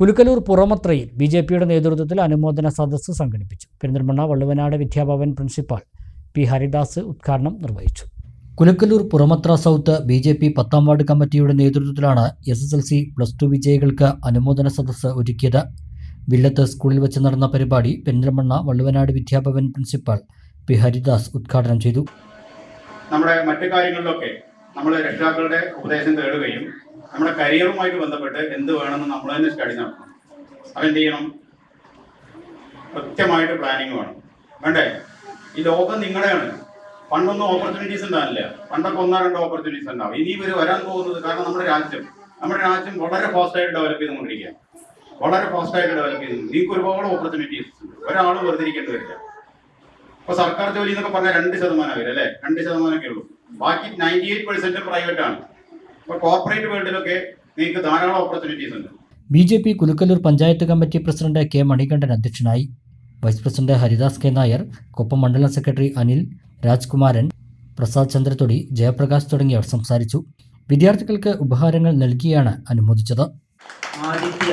Kulukkallur പുറമത്രയിൽ B J പിയുടെ നേതൃത്വത്തിൽ അനുമോദന സദസ്സ് സംഘടിപ്പിച്ചു. പെരിന്തൽമണ്ണ വള്ളുവനാട് വിദ്യാഭവൻ പ്രിൻസിപ്പാൾ പി ഹരിദാസ് ഉദ്ഘാടനം നിർവഹിച്ചു. Kulukkalloor Puramathra south B J P പത്താം വാർഡ് കമ്മിറ്റിയുടെ നേതൃത്വത്തിലാണ് S S L C plus two വിജയികൾക്ക് അനുമോദന സദസ്സ് ഒരുക്കിയത്. വില്ലത്ത് സ്കൂളിൽ വെച്ച് നടന്ന പരിപാടി പെരിന്തൽമണ്ണ വള്ളുവനാട് വിദ്യാഭവൻ പ്രിൻസിപ്പാൾ പി ഹരിദാസ് ഉദ്ഘാടനം ചെയ്തു. നമ്മുടെ മറ്റു കാര്യങ്ങളിലൊക്കെ നമ്മൾ രക്ഷിതാക്കളുടെ ഉപദേശം തേടുകയും നമ്മുടെ കരിയറുമായിട്ട് ബന്ധപ്പെട്ട് എന്ത് വേണമെന്ന് നമ്മൾ തന്നെ സ്റ്റഡി നടത്തണം. അതെന്ത് ചെയ്യണം? കൃത്യമായിട്ട് പ്ലാനിങ് വേണം. വേണ്ടേ ഈ ലോകം നിങ്ങളുടെയാണ്. പണ്ടൊന്നും ഓപ്പർച്യൂണിറ്റീസ് ഉണ്ടാവില്ല പണ്ടൊക്കെ ഒന്നോ രണ്ടോ ഓപ്പർച്യൂണിറ്റീസ് ഉണ്ടാവും. ഇനി ഇവർ വരാൻ പോകുന്നത് കാരണം നമ്മുടെ രാജ്യം. നമ്മുടെ രാജ്യം വളരെ ഫാസ്റ്റായിട്ട് ഡെവലപ്പ് ചെയ്തുകൊണ്ടിരിക്കുക വളരെ ഫാസ്റ്റായിട്ട് ഡെവലപ്പ് ചെയ്തു. നിങ്ങൾക്ക് ഒരുപാട് ഓപ്പർച്യൂണിറ്റീസ് ഉണ്ട്. ഒരാളും വെറുതെ ഇരിക്കേണ്ടി വരില്ല. ഇപ്പൊ സർക്കാർ ജോലി എന്നൊക്കെ പറഞ്ഞാൽ രണ്ട് ശതമാനം വരും അല്ലെ? രണ്ട് ശതമാനമൊക്കെ ഉള്ളൂ. ബാക്കി നയന്റി എയ്റ്റ് പെർസെന്റ് പ്രൈവറ്റ് ആണ്. അപ്പൊ കോർപ്പറേറ്റ് വേൾഡിലൊക്കെ നിങ്ങൾക്ക് ധാരാളം ഓപ്പർച്യൂണിറ്റീസ് ഉണ്ട്. B J P Kulukkallur panchayat committee president K Manikandan അധ്യക്ഷനായി. Vice president Haridas K Nair Koppam മണ്ഡലം സെക്രട്ടറി അനിൽ രാജ്കുമാരൻ പ്രസാദ് ചന്ദ്രത്തൊടി ജയപ്രകാശ് തുടങ്ങിയവർ സംസാരിച്ചു. വിദ്യാർത്ഥികൾക്ക് ഉപഹാരങ്ങൾ നൽകിയാണ് അനുമോദിച്ചത്. ആദിത്യ